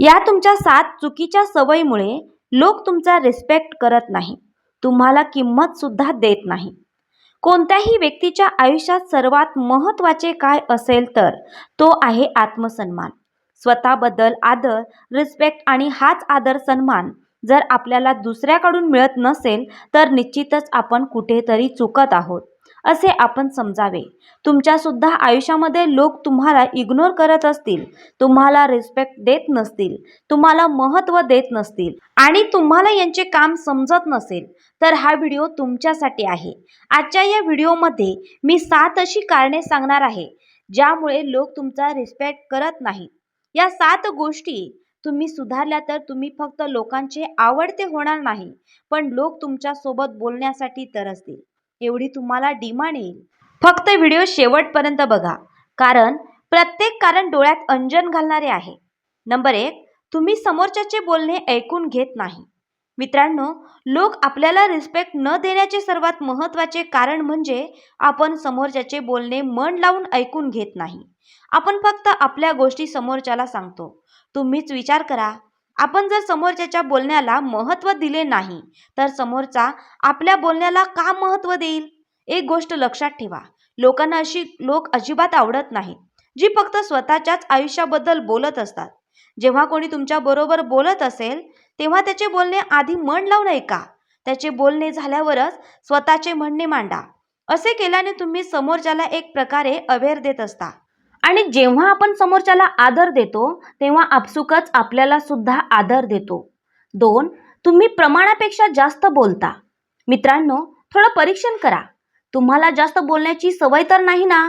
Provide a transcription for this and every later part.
या तुमच्या सात चुकीच्या सवयीमुळे लोक तुमचा रिस्पेक्ट करत नाही. तुम्हाला किंमतसुद्धा देत नाही. कोणत्याही व्यक्तीच्या आयुष्यात सर्वात महत्त्वाचे काय असेल तर तो आहे आत्मसन्मान. स्वतःबद्दल आदर रिस्पेक्ट आणि हाच आदर सन्मान जर आपल्याला दुसऱ्याकडून मिळत नसेल तर निश्चितच आपण कुठेतरी चुकत आहोत. असे आपण समजावे. तुमच्यासुद्धा आयुष्यामध्ये लोक तुम्हाला इग्नोर करत असतील. तुम्हाला रिस्पेक्ट देत नसतील. तुम्हाला महत्त्व देत नसतील. आणि तुम्हाला यांचे काम समजत नसेल तर हा व्हिडिओ तुमच्यासाठी आहे. आजच्या या व्हिडिओमध्ये मी सात अशी कारणे सांगणार आहे ज्यामुळे लोक तुमचा रिस्पेक्ट करत नाहीत. या सात गोष्टी तुम्ही सुधारल्या तर तुम्ही फक्त लोकांचे आवडते होणार नाही पण लोक तुमच्यासोबत बोलण्यासाठी तरसतील एवढी तुम्हाला डिमांड येईल. फक्त व्हिडिओ शेवटपर्यंत बघा. कारण प्रत्येक कारण डोळ्यात अंजन घालणारे आहे. नंबर एक तुम्ही समोरच्याचे बोलणे ऐकून घेत नाही. मित्रांनो लोक आपल्याला रिस्पेक्ट न देण्याचे सर्वात महत्त्वाचे कारण म्हणजे आपण समोरच्याचे बोलणे मन लावून ऐकून घेत नाही. आपण फक्त आपल्या गोष्टी समोरच्याला सांगतो. तुम्हीच विचार करा आपण जर समोरच्याच्या बोलण्याला महत्त्व दिले नाही तर समोरचा आपल्या बोलण्याला का महत्त्व देईल? एक गोष्ट लक्षात ठेवा लोकांना अशी लोक अजिबात आवडत नाही जी फक्त स्वतःच्याच आयुष्याबद्दल बोलत असतात. जेव्हा कोणी तुमच्याबरोबर बोलत असेल तेव्हा त्याचे बोलणे आधी मन लावून ऐका त्याचे बोलणे झाल्यावरच स्वतःचे म्हणणे मांडा. असे केल्याने तुम्ही समोरच्याला एक प्रकारे अवेर देत असता. आणि जेव्हा आपण समोरच्याला आदर देतो तेव्हा आपसुकच आपल्याला सुद्धा आदर देतो. दोन तुम्ही प्रमाणापेक्षा जास्त बोलता. मित्रांनो थोडं परीक्षण करा. तुम्हाला जास्त बोलण्याची सवय तर नाही ना?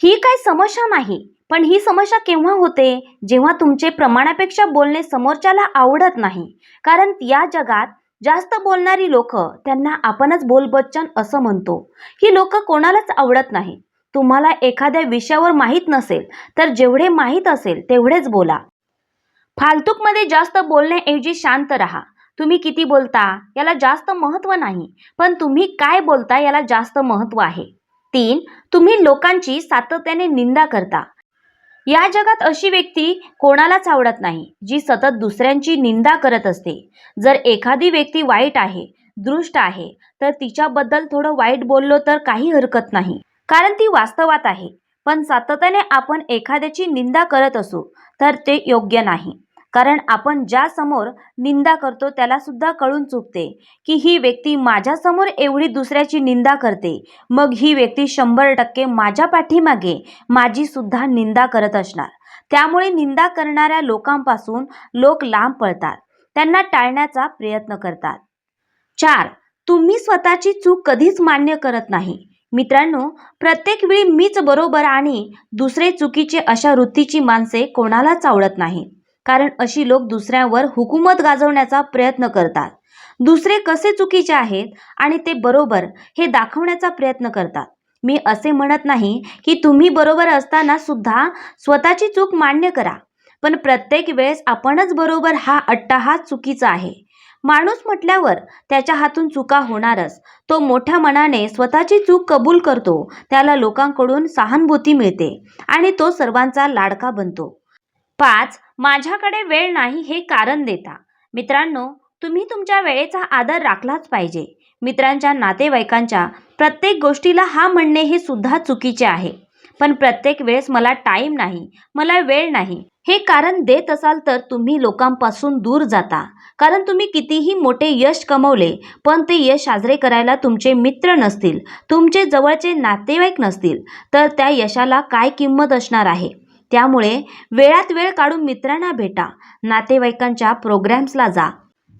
ही काही समस्या नाही पण ही समस्या केव्हा होते? जेव्हा तुमचे प्रमाणापेक्षा बोलणे समोरच्याला आवडत नाही. कारण या जगात जास्त बोलणारी लोक त्यांना आपणच बोलबच्चन असं म्हणतो. ही लोक कोणालाच आवडत नाही. तुम्हाला एखाद्या विषयावर माहीत नसेल तर जेवढे माहीत असेल तेवढेच बोला. फालतूकमध्ये जास्त बोलण्याऐवजी शांत राहा. तुम्ही किती बोलता याला जास्त महत्त्व नाही पण तुम्ही काय बोलता याला जास्त महत्त्व आहे. तीन तुम्ही लोकांची सातत्याने निंदा करता. या जगात अशी व्यक्ती कोणालाच आवडत नाही जी सतत दुसऱ्यांची निंदा करत असते. जर एखादी व्यक्ती वाईट आहे दृष्ट आहे तर तिच्याबद्दल थोडं वाईट बोललो तर काही हरकत नाही. कारण ती वास्तवात आहे. पण सातत्याने आपण एखाद्याची निंदा करत असू तर ते योग्य नाही. कारण आपण ज्या समोर निंदा करतो त्याला सुद्धा कळून चुकते की ही व्यक्ती माझ्यासमोर एवढी दुसऱ्याची निंदा करते. मग ही व्यक्ती शंभर टक्के माझ्या पाठीमागे माझी सुद्धा निंदा करत असणार. त्यामुळे निंदा करणाऱ्या लोकांपासून लोक लांब पळतात. त्यांना टाळण्याचा प्रयत्न करतात. चार. तुम्ही स्वतःची चूक कधीच मान्य करत नाही. मित्रांनो प्रत्येक वेळी मीच बरोबर आणि दुसरे चुकीचे अशा वृत्तीची माणसे कोणालाच आवडत नाही. कारण अशी लोक दुसऱ्यावर हुकूमत गाजवण्याचा प्रयत्न करतात. दुसरे कसे चुकीचे आहेत आणि ते बरोबर हे दाखवण्याचा प्रयत्न करतात. मी असे म्हणत नाही की तुम्ही बरोबर असताना सुद्धा स्वतःची चूक मान्य करा. पण प्रत्येक वेळेस आपणच बरोबर हा अट्टाहास चुकीचा आहे. माणूस म्हटल्यावर त्याच्या हातून चुका होणारच. तो मोठ्या मनाने स्वतःची चूक कबूल करतो त्याला लोकांकडून सहानुभूती मिळते आणि तो सर्वांचा लाडका बनतो. पाच माझ्याकडे वेळ नाही हे कारण देता. मित्रांनो तुम्ही तुमच्या वेळेचा आदर राखलाच पाहिजे. मित्रांच्या नातेवाईकांच्या प्रत्येक गोष्टीला हा म्हणणे हे सुद्धा चुकीचे आहे. पण प्रत्येक वेळेस मला टाईम नाही मला वेळ नाही. हे कारण देत असाल तर तुम्ही लोकांपासून दूर जाता. कारण तुम्ही कितीही मोठे यश कमवले पण ते यश साजरे करायला तुमचे मित्र नसतील तुमचे जवळचे नातेवाईक नसतील तर त्या यशाला काय किंमत असणार आहे? त्यामुळे वेळात वेळ काढून मित्रांना भेटा नातेवाईकांच्या प्रोग्रॅम्सला जा.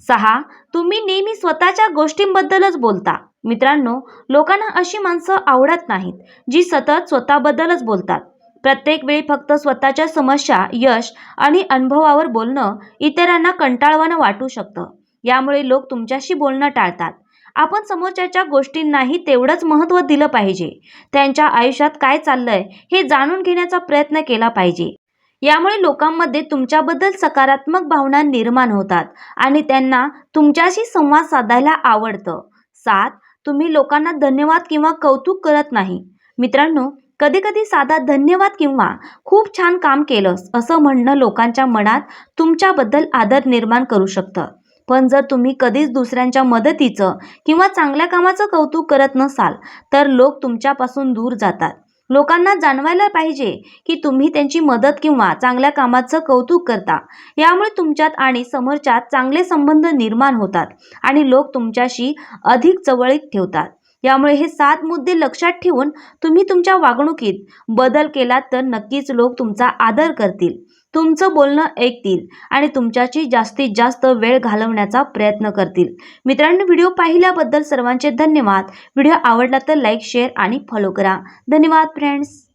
सहा तुम्ही नेहमी स्वतःच्या गोष्टींबद्दलच बोलता. मित्रांनो लोकांना अशी माणसं आवडत नाहीत जी सतत स्वतःबद्दलच बोलतात. प्रत्येक वेळी फक्त स्वतःच्या समस्या यश आणि अनुभवावर बोलणं इतरांना कंटाळवाणं वाटू शकतं. यामुळे लोक तुमच्याशी बोलणं टाळतात. आपण समोरच्याच्या गोष्टींनाही तेवढंच महत्त्व दिलं पाहिजे. त्यांच्या आयुष्यात काय चाललंय हे जाणून घेण्याचा प्रयत्न केला पाहिजे. यामुळे लोकांमध्ये तुमच्याबद्दल सकारात्मक भावना निर्माण होतात आणि त्यांना तुमच्याशी संवाद साधायला आवडतं. सात तुम्ही लोकांना धन्यवाद किंवा कौतुक करत नाही. मित्रांनो कधीकधी साधा धन्यवाद किंवा खूप छान काम केलंस असं म्हणणं लोकांच्या मनात तुमच्याबद्दल आदर निर्माण करू शकतं. पण जर तुम्ही कधीच दुसऱ्यांच्या मदतीचं किंवा चांगल्या कामाचं कौतुक करत नसाल तर लोक तुमच्यापासून दूर जातात. लोकांना जाणवायला पाहिजे की तुम्ही त्यांची मदत किंवा चांगल्या कामाचं कौतुक करता. यामुळे तुमच्यात आणि समोरच्यात चांगले संबंध निर्माण होतात आणि लोक तुमच्याशी अधिक जवळीक ठेवतात. यामुळे हे सात मुद्दे लक्षात ठेवून तुम्ही तुमच्या वागणुकीत बदल केलात तर नक्कीच लोक तुमचा आदर करतील. तुमचं बोलणं ऐकतील आणि तुमच्याशी जास्तीत जास्त वेळ घालवण्याचा प्रयत्न करतील. मित्रांनो व्हिडिओ पाहिल्याबद्दल सर्वांचे धन्यवाद. व्हिडिओ आवडला तर लाईक शेअर आणि फॉलो करा. धन्यवाद फ्रेंड्स.